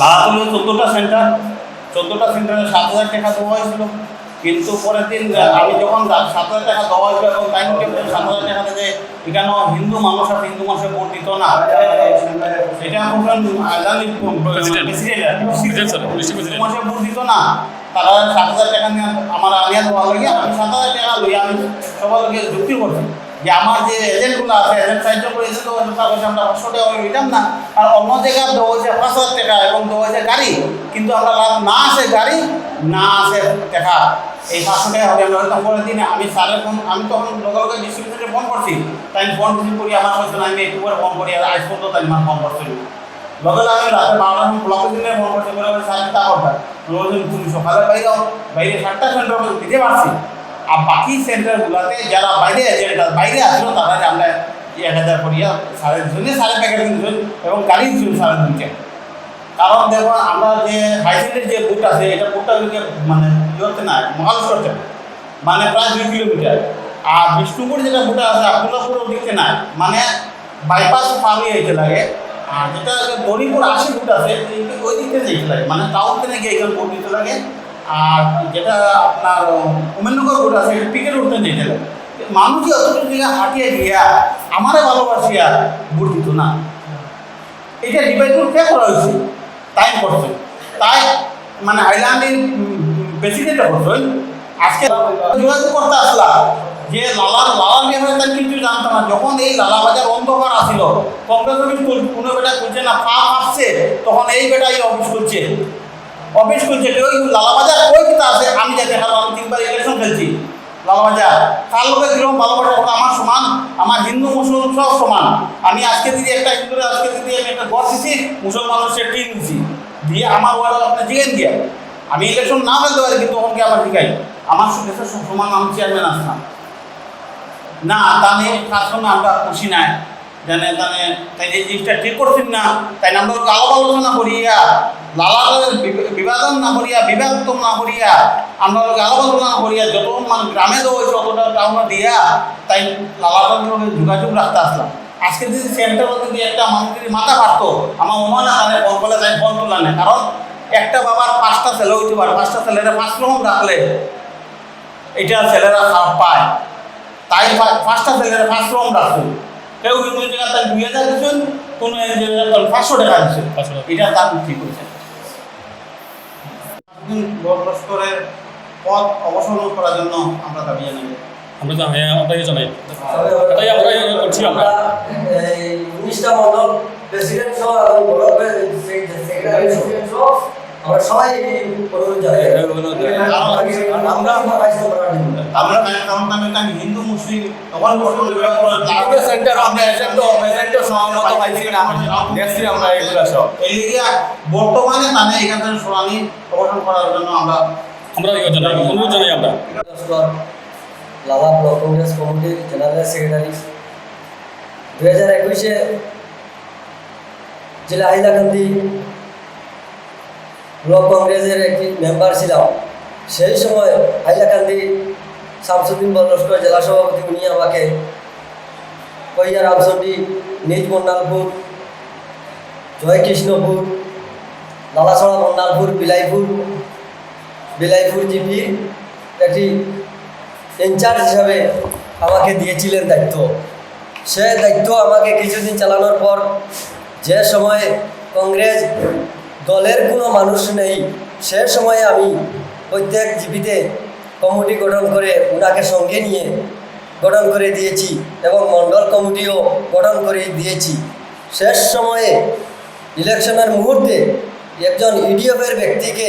লালাতুলে চোদ্দোটা সেন্টার চোদ্দোটা সেন্টারে সাত হাজার টাকা দেওয়া হয়েছিল। কিন্তু পরের দিন আমি যখন সাত হাজার টাকা দেওয়া হয়েছিল এবং টাইম টেবিলে সাত হাজার টাকা থেকে এখানে হিন্দু মানুষ আর হিন্দু মানুষের ভোট দিত না। এটা বলবেন আজানি. মাসে ভোট দিত না। তারা সাত হাজার টাকা নিয়ে আমার আনিয়া দেওয়া লাগে আমি সাত হাজার টাকা লই আমি সবার লোকে যুক্তি করছি। যে আমার যে এজেন্টগুলো আছে এজেন্ট সাহায্য করে এজেন্ট টাকা পয়সা আমরা পাঁচশো টাকা দিতাম না। আর অন্য জায়গায় দেওয়া হয়েছে পাঁচ হাজার টাকা এবং দেওয়া হয়েছে গাড়ি, কিন্তু আমরা লাভ না আসে গাড়ি, না আসে টাকা এই পাঁচশো টাকা হবে, আমরা হয়তো পরের দিনে, আমি স্যারের ফোন আমি তখন লগে ডিস্ট্রিবিউটারে ফোন করছি। তাই ফোন রিসিভ করি, আমার কাছে আমি একটু করে ফোন করি, আর আজ পর্যন্ত তাই আমার ফোন করছিল লগে আমি রাতে বারোটার সময় ব্লকে দিনে ফোন করতে বলে, স্যার তা করবে রোজ তুমি সকালে বাইরে বাইরে সাতটা সেন্টার দিতে পারছি। আর বাকি সেন্টারগুলোতে যারা বাইরে এজেন্ট বাইরে আসলো, তারা আমরা এক হাজার করিয়া সাড়ে দুজনে সাড়ে প্যাকেট দিন এবং গাড়ি দিন সাড়ে দুইটা কারণ দেখুন আমরা যে হাইসিনের যে বুট আছে, এটা বুটটা মানে ইয়ে হচ্ছে না মহালস করছে মানে প্রায় দুই কিলোমিটার। আর বিষ্ণুপুর যেটা বুটা আছে আবদুল্লাপুর দিকে না মানে বাইপাস পার হয়ে যেতে লাগে। আর যেটা দড়িপুর আশি ফুট আছে ওই দিক যেতে লাগে। মানে টাউন থেকে গিয়ে এখানে ভোট দিতে লাগে। আর যেটা আপনার উমেননগর রোড আছে পিকেট উঠতে যেতে লাগে মানুষ অতটুকু জায়গা হাঁটিয়ে গিয়া আমারে ভালোবাসিয়া ভোট দিত না। এটা ডিভাইড কে করা হয়েছে? তাই করছে। তাই মানে হাইল্যান্ডের প্রেসিডেন্টটা করছে। আজকে যোগাযোগ করতে আসলা যে লালার লালা হয়ে তার কিছু জানতো না। যখন এই লালা বাজার অন্ধকার আসিল কংগ্রেস অফিস কোনো বেটা খুলছে না, পা আসছে তখন এই বেটা এই অফিস খুলছে। অফিস খুলছে ওই লালা বাজার ওই কিতা আছে, আমি যাতে হারো আমি তিনবার ইলেকশন খেলছি। লালা বাজার তার লোকের কীরকম ভালোবাসা ওটা আমার সমান, আমার হিন্দু মুসলমান সব সমান। আমি আজকে দিদি একটা হিন্দুরে, আজকে দিদি আমি একটা ঘর দিছি মুসলমানের সে টিন দিছি। দিয়ে আমার ওয়ার্ড আপনি জিগেন গিয়া, আমি ইলেকশন না ফেলতে পারি, কিন্তু ওখানে আবার জিগাই আমার দেশের সমান আমি চেয়ারম্যান আসলাম। না তাহলে তার সঙ্গে আমরা খুশি নাই। জানে তাহলে তাই যে জিনিসটা ঠিক করছেন না, তাই আমরা আলাপ আলোচনা করিয়া লালাদের বিভাজন না করিয়া বিভক্ত না করিয়া আমরা লোক আলাপ আলোচনা করিয়া যত মানে গ্রামে হয়েছে অতটা টাউনে দিয়া তাই লালাদের যোগাযোগ রাখতে আসলাম। আজকে যদি সেন্টারে যদি একটা মানুষ যদি মাথা পারতো আমার মনে হয় না তাহলে ফোন করলে তাই ফোন তোলা নেই কারণ একটা বাবার পাঁচটা ছেলে হইতে পারে পাঁচটা ছেলেরা পাঁচ রকম রাখলে এটা ছেলেরা পায়। তাই পাঁচটা ছেলেরা পাঁচ রকম রাখছেন কেউ কিন্তু দুই হাজার দিচ্ছেন কোনো পাঁচশো টাকা দিচ্ছেন 500 এটা তার ঠিক হয়েছে। লস্করের পথ অবসরণ করার জন্য আমরা দাবি জানাই? আমরা তো হ্যাঁ আপনাকে জানাই। তাই আমরা করছি আমরা। এই উনিশটা মন্ডল প্রেসিডেন্ট সহ এবং বড় সেক্রেটারি সহ। আমরা সবাই আমরা আমরা কারণ হিন্দু মুসলিম। আমরা সেন্টার আমরা এজেন্ট এজেন্ট সহমত পাইছি না। দেখছি আমরা এগুলা সব। এই বর্তমানে মানে এখান থেকে শুনানি অবসান করার জন্য আমরা আমরা জানাই অনুরোধ জানাই আমরা। লাভা ব্লক কংগ্রেস কমিটির জেনারেল সেক্রেটারি। দু হাজার একুশে জেলা হাইলাকান্দি ব্লক কংগ্রেসের একটি মেম্বার ছিলাম। সেই সময় হাইলাকান্দি শামসুদ্দিন বলস্কর জেলা সভাপতি উনি আমাকে কইয়া রামচন্ডী নিজ মন্ডালপুর, জয়কৃষ্ণপুর, লালাছড়া মন্ডালপুর, বিলাইপুর বিলাইপুর জিপি একটি ইনচার্জ হিসাবে আমাকে দিয়েছিলেন দায়িত্ব। সে দায়িত্ব আমাকে কিছুদিন চালানোর পর যে সময়ে কংগ্রেস দলের কোনো মানুষ নেই। সে সময়ে আমি প্রত্যেক জিপিতে কমিটি গঠন করে ওনাকে সঙ্গে নিয়ে গঠন করে দিয়েছি এবং মণ্ডল কমিটিও গঠন করে দিয়েছি। শেষ সময়ে ইলেকশনের মুহূর্তে একজন ইডিএফের ব্যক্তিকে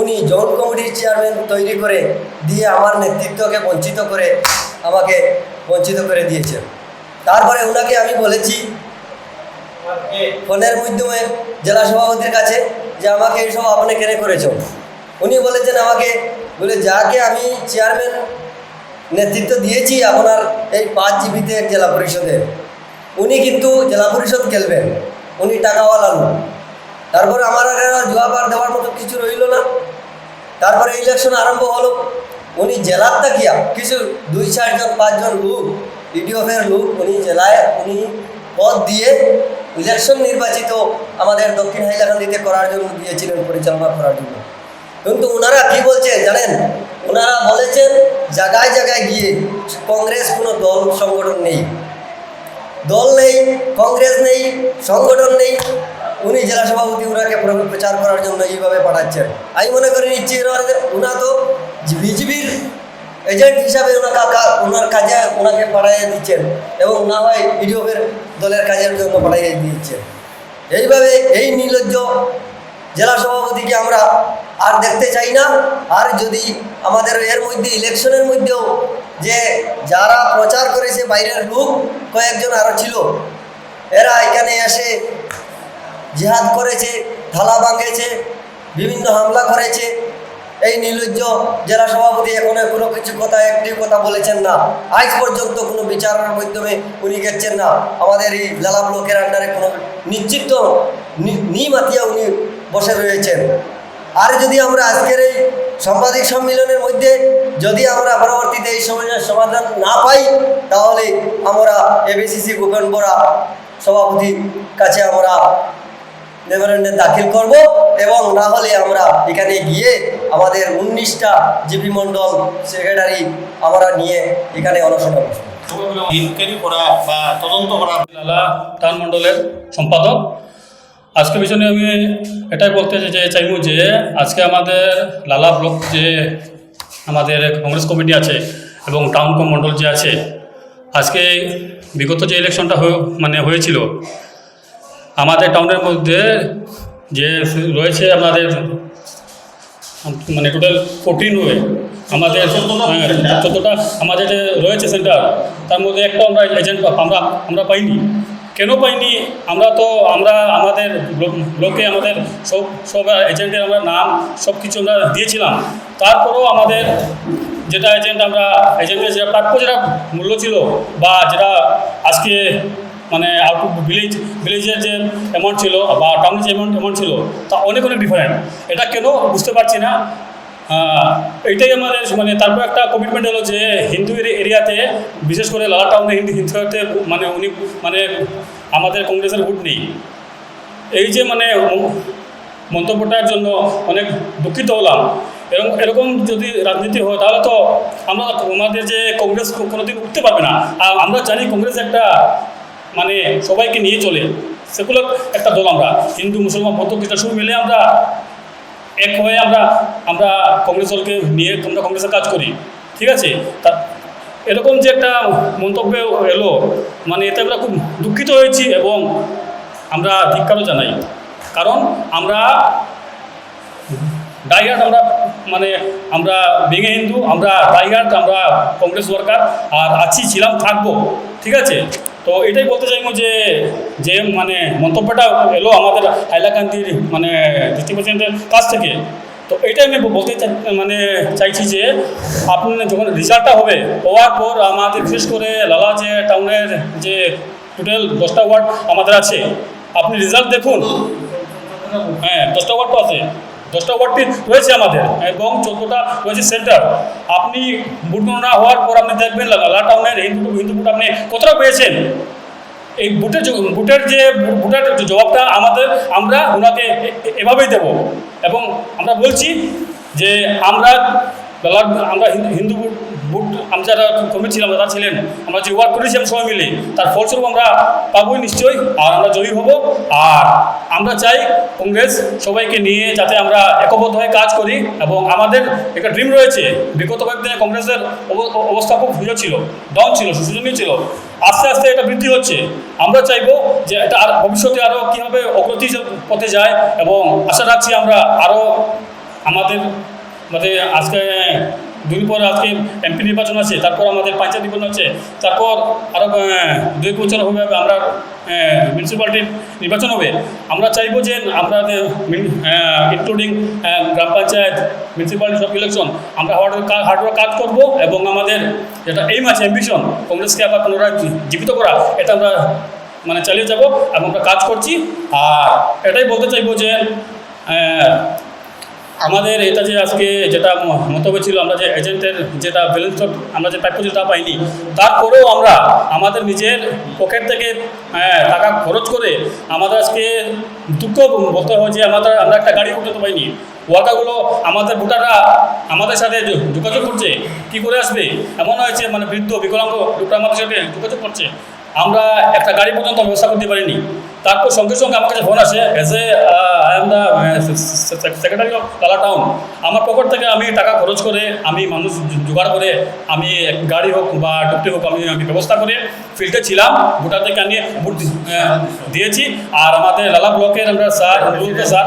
উনি জোন কমিটির চেয়ারম্যান তৈরি করে দিয়ে আমার নেতৃত্বকে বঞ্চিত করে আমাকে বঞ্চিত করে দিয়েছেন। তারপরে ওনাকে আমি বলেছি ফোনের মাধ্যমে জেলা সভাপতির কাছে যে আমাকে এইসব আপনি কেন করেছ উনি বলেছেন আমাকে, বলে যাকে আমি চেয়ারম্যান নেতৃত্ব দিয়েছি আপনার এই পাঁচ জিবিতে জেলা পরিষদের, উনি কিন্তু জেলা পরিষদ খেলবেন, উনি টাকাওয়ালা লোক। তারপরে আমার জবাব আর দেওয়ার মতো কিছু রইল না। তারপরে ইলেকশন আরম্ভ হলো, উনি জেলার তাকিয়া, কিছু দুই চারজন, পাঁচজন লোক ইডিওফের লোক উনি জেলায় উনি পদ দিয়ে ইলেকশন নির্বাচিত আমাদের দক্ষিণ হাইলাকান্দিতে করার জন্য গিয়েছিলেন পরিচালনা করার জন্য। কিন্তু ওনারা কি বলছে জানেন? ওনারা বলেছেন, জায়গায় জায়গায় গিয়ে কংগ্রেস কোনো দল, সংগঠন নেই। দল নেই, কংগ্রেস নেই, সংগঠন নেই। উনি জেলা সভাপতি ওনাকে প্রচার করার জন্য এইভাবে পাঠাচ্ছেন। আমি মনে করি নিচ্ছি ওনা তো এজেন্ট হিসাবে ওনাকে ওনার কাজে ওনাকে পাঠিয়ে দিচ্ছেন এবং না হয় ইডিওপের দলের কাজের জন্য পাঠাইয়ে দিচ্ছেন এইভাবে এই নির্লজ্জ জেলা সভাপতিকে আমরা আর দেখতে চাই না। আর যদি আমাদের এর মধ্যে, ইলেকশনের মধ্যেও যে যারা প্রচার করেছে বাইরের লোক, কয়েকজন আরও ছিল, এরা এখানে এসে জিহাদ করেছে, থালা ভাঙেছে, বিভিন্ন হামলা করেছে এই নির্লজ্জ জেলা সভাপতি এখনও কোনো কিছু কথা, একটি কথা বলেছেন না। আজ পর্যন্ত কোনো বিচারের মাধ্যমে উনি গেছেন না। আমাদের এই লালা ব্লকের আন্ডারে কোনো নিশ্চিত নিমাতিয়া উনি বসে রয়েছেন। আর যদি আমরা আজকের এই সাংবাদিক সম্মেলনের মধ্যে যদি আমরা পরবর্তীতে এই সমস্যার সমাধান না পাই, তাহলে আমরা এবিসিসি গোপন বরা সভাপতির কাছে আমরা মেমোরেন্ডাম দাখিল করব এবং না হলে আমরা এখানে গিয়ে আমাদের উনিশটা জিপি মণ্ডল সেক্রেটারি আমরা নিয়ে এখানে অনশনে ইনকোয়ারি করা বা তদন্ত করা টাউন মণ্ডলের সম্পাদক। আজকে বিষয়ে আমি এটাই বলতে যে চাইব যে আজকে আমাদের লালা ব্লক যে আমাদের কংগ্রেস কমিটি আছে এবং টাউন মণ্ডল যে আছে, আজকে বিগত যে ইলেকশনটা মানে হয়েছিল, আমাদের টাউনের মধ্যে যে রয়েছে আমাদের মানে টোটাল ফোরটিন হয়ে আমাদের হ্যাঁ, চোদ্দোটা আমাদের যে রয়েছে সেন্টার তার মধ্যে একটা আমরা এজেন্ট আমরা আমরা পাইনি। কেন পাইনি? আমরা তো আমরা আমাদের লোকে আমাদের সব সব এজেন্টের আমরা নাম সব কিছু আমরা দিয়েছিলাম। তারপরেও আমাদের যেটা এজেন্ট আমরা এজেন্টের যেটা প্রাপ্য যেটা মূল্য ছিল বা যেটা আজকে মানে আউট অফ ভিলেজ ভিলেজের যে অ্যামাউন্ট ছিল বা টাউনের যে অ্যামাউন্ট অ্যামাউন্ট ছিল তা অনেক অনেক ডিফারেন্ট এটা কেন বুঝতে পারছি না। আহ, এইটাই আমাদের মানে তারপর একটা কমিটমেন্ট হলো যে হিন্দু এরি- এরিয়াতে বিশেষ করে লালা টাউনে হিন্দু হিন্দু মানে উনি মানে আমাদের কংগ্রেসের ভোট নেই। এই যে মানে মন্তব্যটার জন্য অনেক দুঃখিত হলাম। এরকম এরকম যদি রাজনীতি হয় তাহলে তো আমরা আমাদের যে কংগ্রেস কোনোদিন উঠতে পারবে না। আর আমরা জানি কংগ্রেস একটা মানে সবাইকে নিয়ে চলে। সেগুলো একটা দল আমরা, হিন্দু, মুসলমান, বৌদ্ধ, খ্রিস্টান, সব মিলে আমরা এক হয়ে আমরা আমরা কংগ্রেস দলকে নিয়ে আমরা কংগ্রেসের কাজ করি। ঠিক আছে? তা এরকম যে একটা মন্তব্য এলো মানে এতে আমরা খুব দুঃখিত হয়েছি এবং আমরা ধিক্কারও জানাই। কারণ আমরা ডাইহার্ট আমরা মানে আমরা ভেঙে হিন্দু, আমরা ডাইহার্ট আমরা কংগ্রেস ওয়ার্কার আর আছি, ছিলাম, থাকব। ঠিক আছে? তো এটাই বলতে চাইব যে যে মানে মন্তব্যটা এলো আমাদের হাইলাকান্দির মানে ডিস্ট্রিক্ট প্রেসিডেন্টের কাছ থেকে। তো এটাই আমি বলতে মানে চাইছি যে, আপনি যখন রেজাল্টটা হবে, হওয়ার পর আমাদের বিশেষ করে লালা যে টাউনের যে টোটাল দশটা ওয়ার্ড আমাদের আছে, আপনি রেজাল্ট দেখুন। হ্যাঁ দশটা ওয়ার্ড তো আছে। দশটা ওয়ার্ডটি রয়েছে আমাদের, এবং চোদ্দোটা রয়েছে সেন্টার আপনি ভোট গণনা হওয়ার পর আপনি দেখবেন লালা টাউনের হিন্দু হিন্দু ভোট আপনি কতটা পেয়েছেন? এই বুটের বুটের যে ভোটের যে জবাবটা আমাদের আমরা ওনাকে এভাবেই দেব। এবং আমরা বলছি যে আমরা আমরা হিন্দু ভোট আমরা যারা কমিটি ছিলাম, যারা ছিলেন, আমরা যে ওয়ার্ক করেছিলাম সবাই মিলে, তার ফলস্বরূপ আমরা পাবোই নিশ্চয়ই, আর আমরা জয়ী হব। আর আমরা চাই কংগ্রেস সবাইকে নিয়ে যাতে আমরা একবদ্ধ হয়ে কাজ করি, এবং আমাদের একটা ড্রিম রয়েছে। বিগত কয়েকদিনে কংগ্রেসের অবস্থা খুব ভালো ছিল ডাউন ছিল সুযোগী ছিল। আস্তে আস্তে এটা বৃদ্ধি হচ্ছে। আমরা চাইব যে এটা আর ভবিষ্যতে আরও কীভাবে অগ্রতি পথে যায়, এবং আশা রাখছি আমরা আরও আমাদের মানে আজকে দুই পর আজকে এমপি নির্বাচন আছে, তারপর আমাদের পঞ্চায়েত নির্বাচন আছে, তারপর আরও দুই বছর হবে, আমরা মিউনিসিপ্যালিটির নির্বাচন হবে। আমরা চাইব যে আমরা ইনক্লুডিং গ্রাম পঞ্চায়েত মিউনিসিপ্যালিটি সব ইলেকশন আমরা হার্ডওয়ার্ক হার্ডওয়ার্ক কাজ করব এবং আমাদের যেটা এইম আছে অ্যাম্বিশন কংগ্রেসকে আবার পুনরায় জীবিত করা, এটা আমরা মানে চালিয়ে যাব এবং আমরা কাজ করছি। আর এটাই বলতে চাইব যে আমাদের এটা যে আজকে যেটা মন্তব্য ছিল আমরা যে এজেন্টের যেটা ব্যালেন্স আমরা যে প্রাপ্য যেটা পাইনি তারপরেও আমরা আমাদের নিজের পকেট থেকে হ্যাঁ, টাকা খরচ করে আমাদের আজকে দুঃখ বলতে হয় যে আমাদের আমরা একটা গাড়ি উঠাতে পাইনি। ওয়াকাগুলো আমাদের ভোটাররা আমাদের সাথে যোগাযোগ করছে কি করে আসবে? এমন হয়েছে মানে বৃদ্ধ বিকলাঙ্গ লোকরা আমাদের সাথে যোগাযোগ করছে। আমরা একটা গাড়ি পর্যন্ত ব্যবস্থা করতে পারিনি। তারপর সঙ্গে সঙ্গে আমার কাছে ফোন আসে as a I am the secretary of Kala town আমার পকেট থেকে আমি টাকা খরচ করে আমি মানুষ জোগাড় করে আমি গাড়ি হোক বা ডুবটি হোক আমি আমি ব্যবস্থা করে ফিল্ডে ছিলাম। ভোটার থেকে আনিয়ে ভোট দিয়েছি। আর আমাদের লালা ব্লকের আমরা স্যার রুলকে স্যার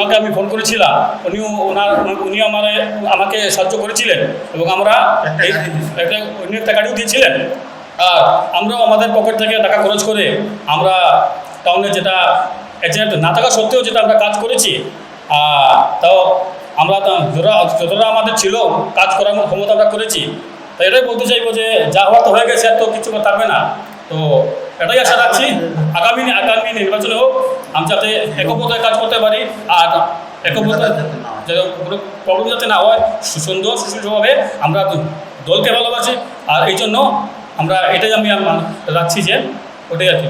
ওনাকে আমি ফোন করেছিলাম। উনিও ওনার উনি আমার আমাকে সাহায্য করেছিলেন এবং আমরা এই- একটা উনি একটা গাড়িও দিয়েছিলেন। আর আমরাও আমাদের পকেট থেকে টাকা খরচ করে আমরা টাউনে যেটা এজেন্ট না থাকা সত্ত্বেও যেটা আমরা কাজ করেছি তাও আমরা যতটা যতটা আমাদের ছিল কাজ করার মতো ক্ষমতা আমরা করেছি। তো এটাই বলতে চাইব যে যা হওয়া তো হয়ে গেছে তো কিছু থাকবে না। তো এটাই আশা রাখছি। আগামী আগামী নির্বাচনে হোক, আমি যাতে একপথায় কাজ করতে পারি, আর যাতে কোনো প্রবলেম যাতে না হয় সুন্দর সুষ্ঠুভাবে আমরা দলকে ভালোবাসি। আর এই জন্য আমরা এটাই আমি রাখছি যে ওটাই আর কি।